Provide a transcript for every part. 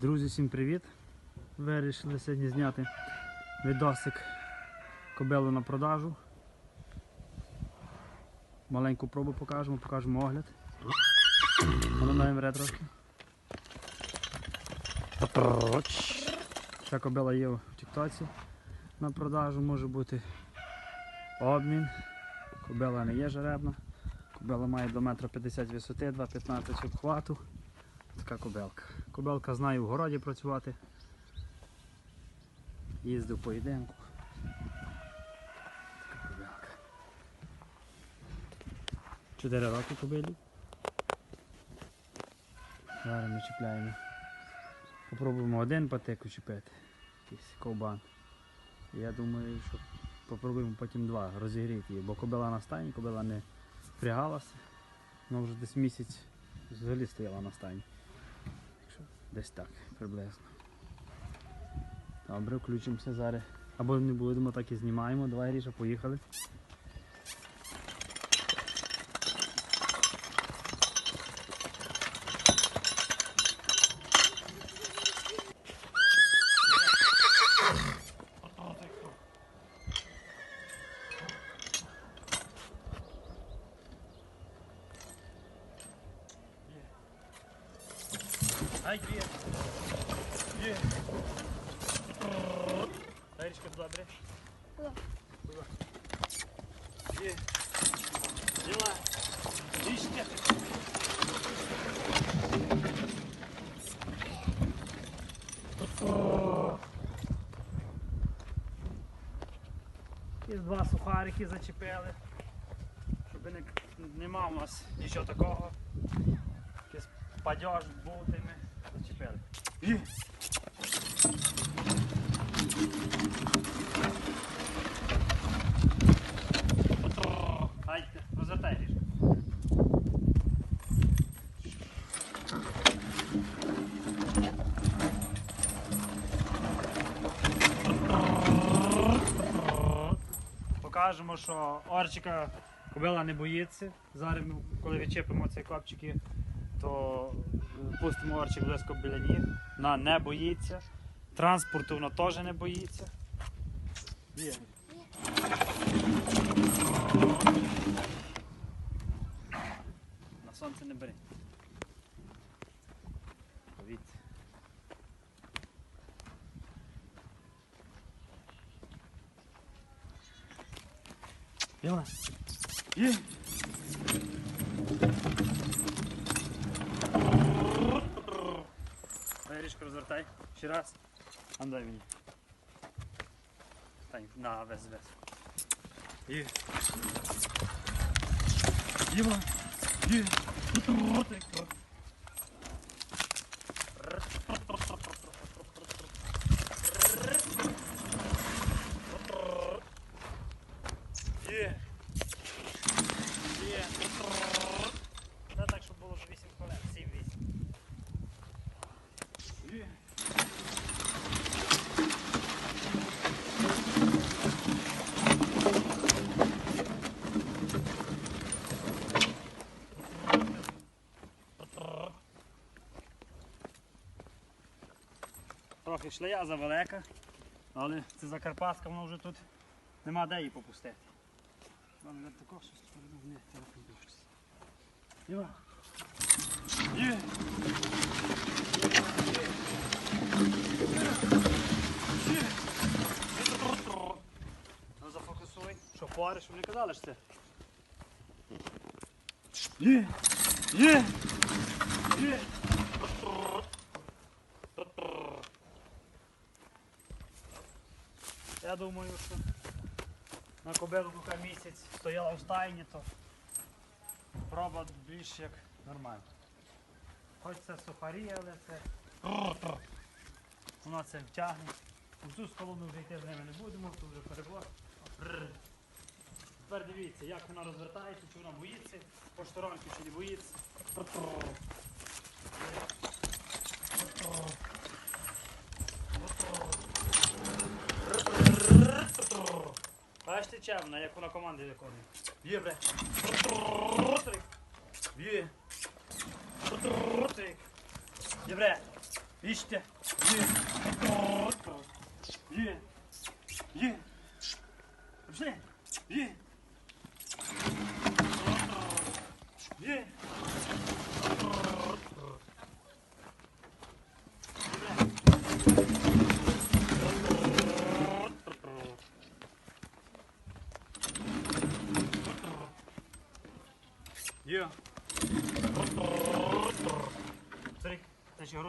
Друзі, всім привіт! Вирішили сьогодні зняти відосик кобилу на продажу. Маленьку пробу покажемо, покажемо огляд. Надаємо трошки. Ця кобила є в Тіктоці на продажу, може бути обмін. Кобила не є жеребна. Кобила має до метра 50 висоти, 2,15 обхвату. Така кобелка. Кобелка знає в городі працювати. Їздив по іденку. Така кобелка. Чотири роки кобилі. Зараз ми чіпляємо. Попробуємо один патик учепити. Якийсь ковбан. Я думаю, що попробуємо потім два розігріти її, бо кобила на стайні, кобила не впрягалася. Вона вже десь місяць взагалі стояла на стайні. Десь так, приблизно. Добре, включимося зараз. Або не будемо, так і знімаємо. Давай Гріша, поїхали. Ай, є. Є. Річка добре. Куди? Є. Діла. Річка. І два сухарики зачепили. Щоб не, нема у нас нічого такого. Якийсь падеж був, й ми зачепили. Є. Ай, розвертай ріж. Покажемо, що орчика кобила не боїться. Зараз коли відчепимо цей копчики, то пустимо орчик близько біля ніг. Вона не боїться. Транспорту вона теж не боїться. Є. На сонце не бери. Повітря. Є. Дай розвертай. Ще раз. А дай мені. Стань на вез, вез. Є. Діма. Є. Є. Є. Та так, щоб було вже 8 хвилин. 7-8. Є. Трохи шлея завелика, але це Закарпатська, воно вже тут нема де її попустити. Не також щось повернув, ні, телефон дивишся. Іва. Є. Є. Ну зафокусуй. Що париш, щоб не казали ж це. Є. Є. Є. Я думаю, що на кобилу поки місяць стояла в стайні, то проба більш як нормально. Хоч це сухарі, але це вона це втягне. У цю сторону вже йти з ними не будемо, тут вже перебор. Тепер дивіться, як вона розвертається, чи вона боїться, по сторонки чи не боїться. Чемна, як вона команди виконує. Є, бре. Є. Є, бре. Іще. Є. Є. Є. Є. Є. Є.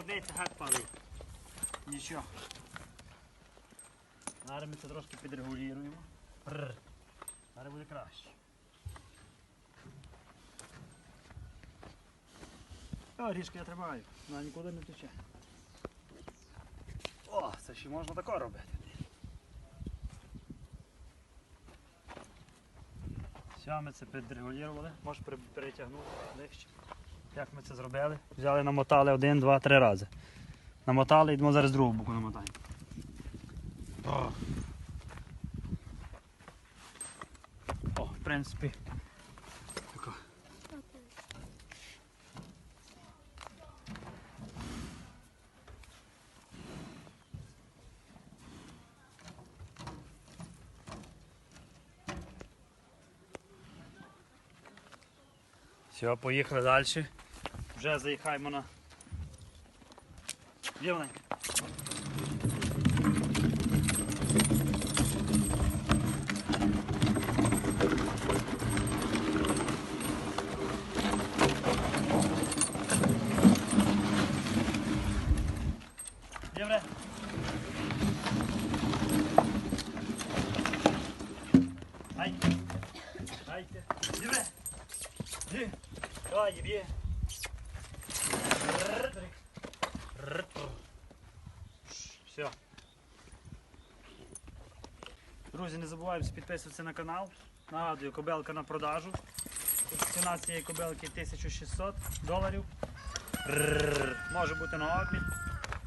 грудниця гад палить. Нічого. Зараз ми це трошки підрегулюємо. Зараз буде краще. О, ріжки я тримаю, вона нікуди не тече. О, це ще можна тако робити. Все, ми це підрегулювали, можеш перетягнути ближче. Як ми це зробили? Взяли, намотали один, два, три рази. Намотали, йдемо зараз з другого боку намотаємо. О. О, в принципі. Все, поїхали далі. Вже заїхаємо на. Є вона? Добре. Ай. Дайте. Добре. Є. Давай, є. Все. Друзі, не забуваємо підписуватися на канал. Нагадую, кобелка на продажу. Ціна цієї кобелки 1600 доларів. Може бути на обмін.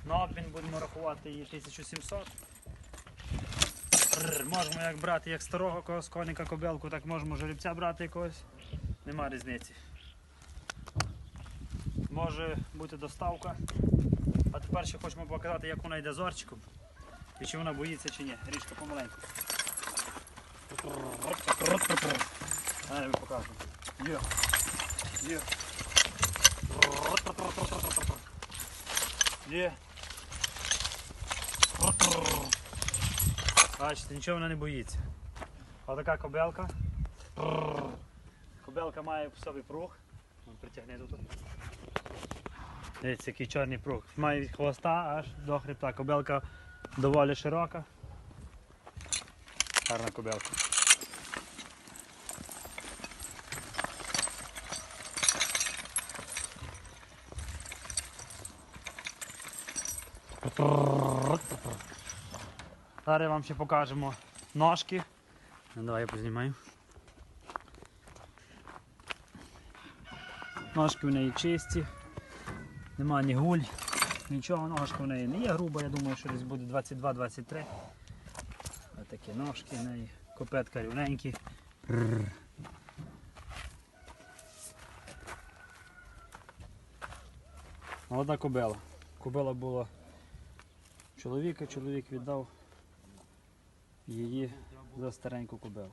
На обмін будемо рахувати її 1700. Можемо як брати як старого когось коника кобелку, так можемо жеребця брати якогось. Нема різниці. Може бути доставка. А тепер ще хочемо показати, як вона йде з орчиком. І чи вона боїться чи ні. Річка помаленьку. А, я покажу. Є. Є. Є. Бачите, нічого вона не боїться. Отака кобелка. Кобелка має в собі прух. Вон, Притягни тут. Дивіться, який чорний прух. Має від хвоста аж до хребта. Кобелка доволі широка. Гарна кобелка. Зараз вам ще покажемо ножки. Ну, давай я познімаю. Ножки в неї чисті, нема ні гуль, нічого, ножка в неї не є груба, я думаю, що десь буде 22-23. Ось такі ножки в неї, копетка рівненькі. Рррр. Одна кобила. Кобила була чоловіка, чоловік віддав її за стареньку кобилу.